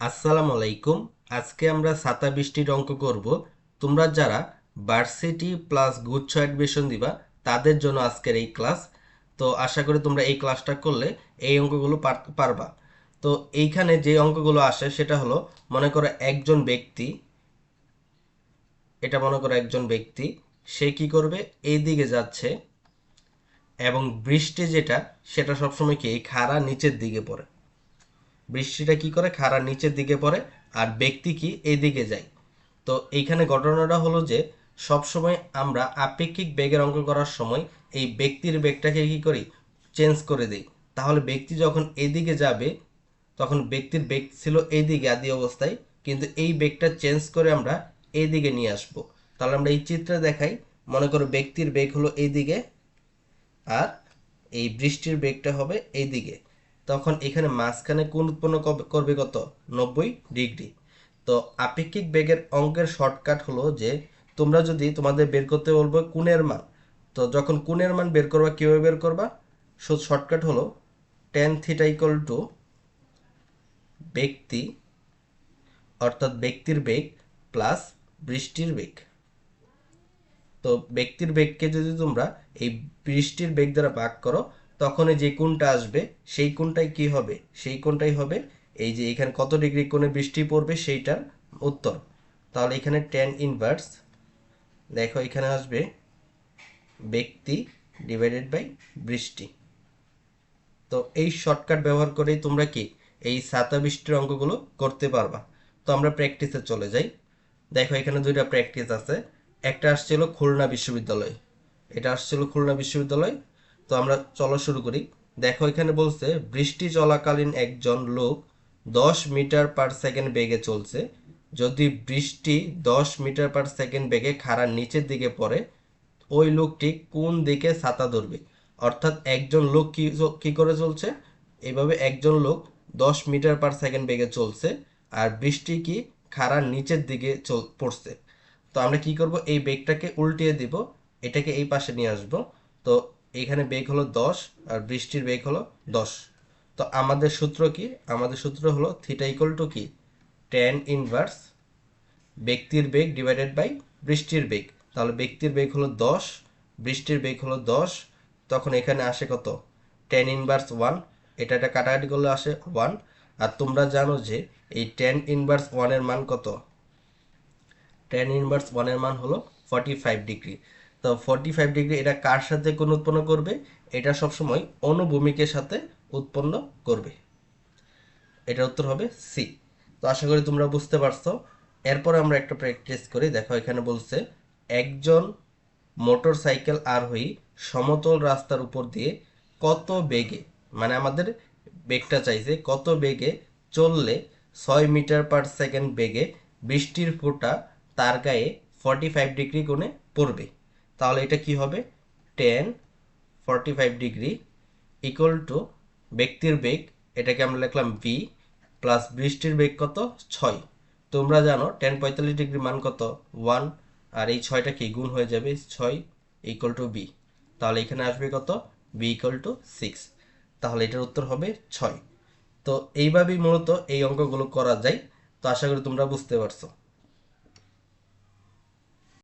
আসসালামু আলাইকুম আজকে আমরা সাতা বৃষ্টির অঙ্ক করব। তোমরা যারা ভার্সিটি প্লাস গুচ্ছ অ্যাডমিশন দিবা, তাদের জন্য আজকের এই ক্লাস তো আশা করি তোমরা এই ক্লাসটা করলে এই অঙ্কগুলো পারবা। তো এইখানে যে অঙ্কগুলো আসে, সেটা হলো, মনে করো একজন ব্যক্তি, এটা মনে করো একজন ব্যক্তি, সে কি করবে? এই দিকে যাচ্ছে এবং বৃষ্টি যেটা, সেটা সবসময় কি? এই খাড়া নিচের দিকে পড়ে। বৃষ্টিটা কি করে? খাড়ার নিচের দিকে পড়ে আর ব্যক্তি কি এই দিকে যায়? তো এইখানে ঘটনাটা হলো যে সব সময় আমরা আপেক্ষিক বেগের অঙ্ক করার সময় এই ব্যক্তির বেগটাকে কি করি? চেঞ্জ করে দিই। তাহলে ব্যক্তি যখন এদিকে যাবে, তখন ব্যক্তির বেগ ছিল এইদিকে আদি অবস্থায়, কিন্তু এই বেগটা চেঞ্জ করে আমরা এইদিকে নিয়ে আসব। তাহলে আমরা এই চিত্রে দেখাই, মনে করো ব্যক্তির বেগ হলো এইদিকে আর এই বৃষ্টির বেগটা হবে এইদিকে তখন এখানে মাঝখানে কোন উৎপন্ন করবে কত? নব্বই ডিগ্রি। তো আপেক্ষিক বেগের অঙ্কের শর্টকাট হলো যে, তোমরা যদি তোমাদের বের করতে বলব কোণের মান, তো যখন কোণের মান বের করবা, কীভাবে বের করবা? শর্টকাট হলো টেন থিটা ইকুয়াল টু ব্যক্তি, অর্থাৎ ব্যক্তির বেগ প্লাস বৃষ্টির বেগ। তো ব্যক্তির বেগকে যদি তোমরা এই বৃষ্টির বেগ দ্বারা ভাগ করো তখন যে কোণটা আসবে, সেই কোণটাই কি হবে? সেই কোণটাই হবে এই যে এখানে কত ডিগ্রি কোণে বৃষ্টি পড়বে সেইটার উত্তর। তাহলে এখানে টেন ইনভার্স দেখো এখানে আসবে ব্যক্তি ডিভাইডেড বাই বৃষ্টি। তো এই শর্টকাট ব্যবহার করেই তোমরা কি এই সাতা বৃষ্টির অঙ্কগুলো করতে পারবা। তো আমরা প্র্যাকটিসে চলে যাই। দেখো এখানে দুইটা প্র্যাকটিস আছে। একটা আসছিল খুলনা বিশ্ববিদ্যালয়। এটা আসছিল খুলনা বিশ্ববিদ্যালয়। তো আমরা চলা শুরু করি। দেখো এখানে বলছে, বৃষ্টি চলাকালীন একজন লোক দশ মিটার পার সেকেন্ড বেগে চলছে। যদি বৃষ্টি দশ মিটার পার সেকেন্ড বেগে খাড়ার নিচের দিকে পড়ে, ওই লোকটি কোন দিকে ছাতা ধরবে? অর্থাৎ একজন লোক কি কি করে চলছে? এভাবে একজন লোক দশ মিটার পার সেকেন্ড বেগে চলছে আর বৃষ্টি কি খাড়ার নিচের দিকে চল, পড়ছে। তো আমরা কি করব? এই বেগটাকে উল্টিয়ে দিব। এটাকে এই পাশে নিয়ে আসব। তো এখানে বেগ হলো দশ আর বৃষ্টির বেগ হলো দশ। তো আমাদের সূত্র কি? আমাদের সূত্র হলো থিটা ইকুয়াল টু কি? টেন ইনভার্স ব্যক্তির বেগ ডিভাইডেড বাই বৃষ্টির বেগ। তাহলে ব্যক্তির বেগ হলো দশ, বৃষ্টির বেগ হলো দশ, তখন এখানে আসে কত? টেন ইনভার্স ওয়ান এটা এটা কাটাকাটি করলে আসে ওয়ান আর তোমরা জানো যে এই টেন ইনভার্স ওয়ানের মান কত? টেন ইনভার্স ওয়ানের মান হলো ফর্টি ফাইভ ডিগ্রি তো ফর্টি ফাইভ ডিগ্রি এটা কার সাথে কোন উৎপন্ন করবে? এটা সবসময় অনুভূমিকের সাথে উৎপন্ন করবে। এটার উত্তর হবে সি তো আশা করি তোমরা বুঝতে পারছ। এরপর আমরা একটা প্র্যাকটিস করি। দেখো, এখানে বলছে, একজন মোটর সাইকেল আরোহী সমতল রাস্তার উপর দিয়ে কত বেগে মানে আমাদের বেগটা চাইছে কত বেগে চললে ছয় মিটার পার সেকেন্ড বেগে বৃষ্টির ফোঁটা তার গায়ে ফর্টি ফাইভ ডিগ্রি কোণে পড়বে। তাহলে এটা কি হবে? Tan forty five degree equal to ব্যক্তির বেগ, এটাকে আমরা লিখলাম ভি প্লাস বৃষ্টির বেগ কত? ছয়। তোমরা জানো টেন পঁয়তাল্লিশ ডিগ্রি মান কত? ওয়ান আর এই ছয়টা কি? গুণ হয়ে যাবে ছয় ইকুয়াল টু বি তাহলে এখানে আসবে কত? বি ইকুয়াল টু সিক্স তাহলে এটার উত্তর হবে ছয়। তো এইভাবেই মূলত এই অঙ্কগুলো করা যায়। তো আশা করি তোমরা বুঝতে পারছ।